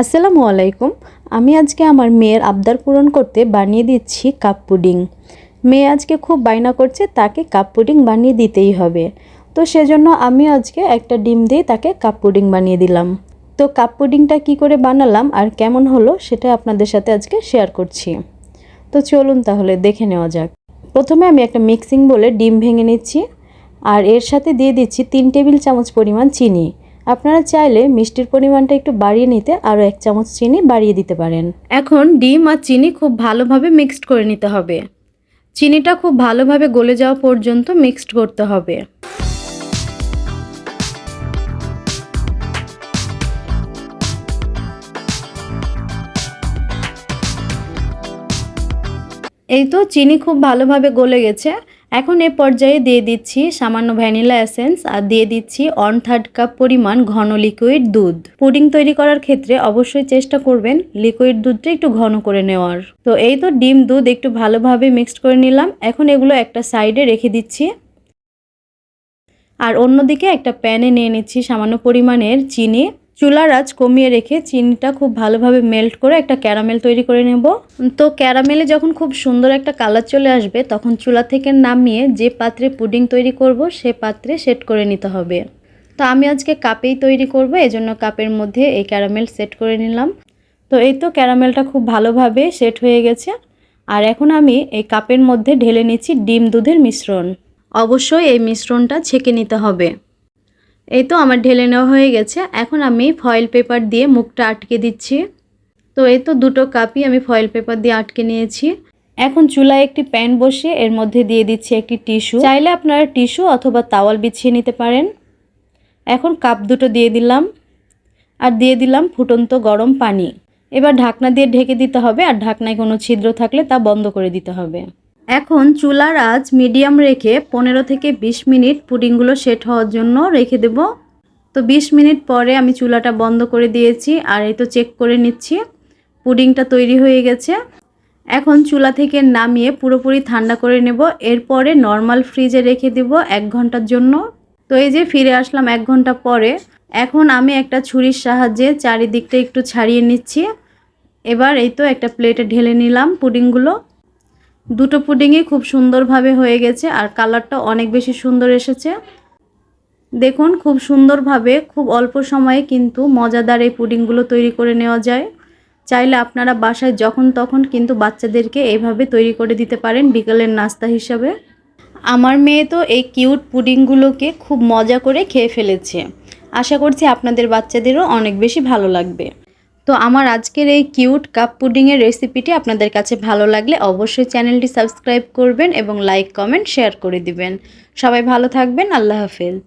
আসসালামু আলাইকুম। আমি আজকে আমার মেয়ের আবদার পূরণ করতে বানিয়ে দিচ্ছি কাপ পুডিং। মেয়ে আজকে খুব বায়না করছে, তাকে কাপ পুডিং বানিয়ে দিতেই হবে। তো সেজন্য আমি আজকে একটা ডিম দিয়ে তাকে কাপ পুডিং বানিয়ে দিলাম। তো কাপ পুডিংটা কী করে বানালাম আর কেমন হলো সেটা আপনাদের সাথে আজকে শেয়ার করছি। তো চলুন তাহলে দেখে নেওয়া যাক। প্রথমে আমি একটা মিক্সিং বলে ডিম ভেঙে নিচ্ছি। আর এর সাথে দিয়ে দিচ্ছি তিন টেবিল চামচ পরিমাণ চিনি। আপনারা চাইলে মিষ্টির পরিমাণটা একটু বাড়িয়ে নিতে আরও এক চামচ চিনি বাড়িয়ে দিতে পারেন। এখন ডিম আর চিনি খুব ভালোভাবে মিক্সড করে নিতে হবে। চিনিটা খুব ভালোভাবে গলে যাওয়া পর্যন্ত মিক্সড করতে হবে। এই তো চিনি খুব ভালোভাবে গলে গেছে। এখন এ পর্যায়ে দিয়ে দিচ্ছি সামান্য ভ্যানিলা এসেন্স আর দিয়ে দিচ্ছি ওয়ান থার্ড কাপ পরিমাণ ঘন লিকুইড দুধ। পুডিং তৈরি করার ক্ষেত্রে অবশ্যই চেষ্টা করবেন লিকুইড দুধটা একটু ঘন করে নেওয়ার। তো এই তো ডিম দুধ একটু ভালোভাবে মিক্সড করে নিলাম। এখন এগুলো একটা সাইডে রেখে দিচ্ছি। আর অন্যদিকে একটা প্যানে নিয়ে নিচ্ছি সামান্য পরিমাণের চিনি। চুলার আঁচ কমিয়ে রেখে চিনিটা খুব ভালোভাবে মেল্ট করে একটা ক্যারামেল তৈরি করে নেব। তো ক্যারামেলে যখন খুব সুন্দর একটা কালার চলে আসবে, তখন চুলা থেকে নামিয়ে যে পাত্রে পুডিং তৈরি করব, সে পাত্রে সেট করে নিতে হবে। তো আমি আজকে কাপেই তৈরি করব, এজন্য কাপের মধ্যে এই ক্যারামেল সেট করে নিলাম। তো এই তো ক্যারামেলটা খুব ভালোভাবে সেট হয়ে গেছে। আর এখন আমি এই কাপের মধ্যে ঢেলে নিচ্ছি ডিম দুধের মিশ্রণ। অবশ্যই এই মিশ্রণটা ছেঁকে নিতে হবে। এই তো আমার ঢেলে নেওয়া হয়ে গেছে। এখন আমি ফয়েল পেপার দিয়ে মুখটা আটকে দিচ্ছি। তো এই তো দুটো কাপই আমি ফয়েল পেপার দিয়ে আটকে নিয়েছি। এখন চুলায় একটি প্যান বসিয়ে এর মধ্যে দিয়ে দিচ্ছি একটি টিস্যু। চাইলে আপনারা টিস্যু অথবা তাওয়াল বিছিয়ে নিতে পারেন। এখন কাপ দুটো দিয়ে দিলাম। আর দিয়ে দিলাম ফুটন্ত গরম পানি। এবার ঢাকনা দিয়ে ঢেকে দিতে হবে। আর ঢাকনায় কোনো ছিদ্র থাকলে তা বন্ধ করে দিতে হবে। এখন চুলার আঁচ মিডিয়াম রেখে পনেরো থেকে বিশ মিনিট পুডিংগুলো সেট হওয়ার জন্য রেখে দেব। তো বিশ মিনিট পরে আমি চুলাটা বন্ধ করে দিয়েছি আর এই তো চেক করে নিচ্ছি। পুডিংটা তৈরি হয়ে গেছে। এখন চুলা থেকে নামিয়ে পুরোপুরি ঠান্ডা করে নেব। এরপরে নর্মাল ফ্রিজে রেখে দেব এক ঘণ্টার জন্য। তো এই যে ফিরে আসলাম এক ঘণ্টা পরে। এখন আমি একটা ছুরির সাহায্যে চারিদিকটা একটু ছাড়িয়ে নিচ্ছি। এবার এই তো একটা প্লেটে ঢেলে নিলাম পুডিংগুলো। দুটো পুডিংই খুব সুন্দরভাবে হয়ে গেছে আর কালারটা অনেক বেশি সুন্দর এসেছে। দেখুন, খুব সুন্দরভাবে, খুব অল্প সময়ে কিন্তু মজাদার এই পুডিংগুলো তৈরি করে নেওয়া যায়। চাইলে আপনারা বাসায় যখন তখন কিন্তু বাচ্চাদেরকে এইভাবে তৈরি করে দিতে পারেন বিকেলের নাস্তা হিসাবে। আমার মেয়ে তো এই কিউট পুডিংগুলোকে খুব মজা করে খেয়ে ফেলেছে। আশা করছি আপনাদের বাচ্চাদেরও অনেক বেশি ভালো লাগবে। তো আমার আজকের এই কিউট কাপ পুডিংয়ের রেসিপিটি আপনাদের কাছে ভালো লাগলে অবশ্যই চ্যানেলটি সাবস্ক্রাইব করবেন এবং লাইক, কমেন্ট, শেয়ার করে দিবেন। সবাই ভালো থাকবেন, আল্লাহ হাফেজ।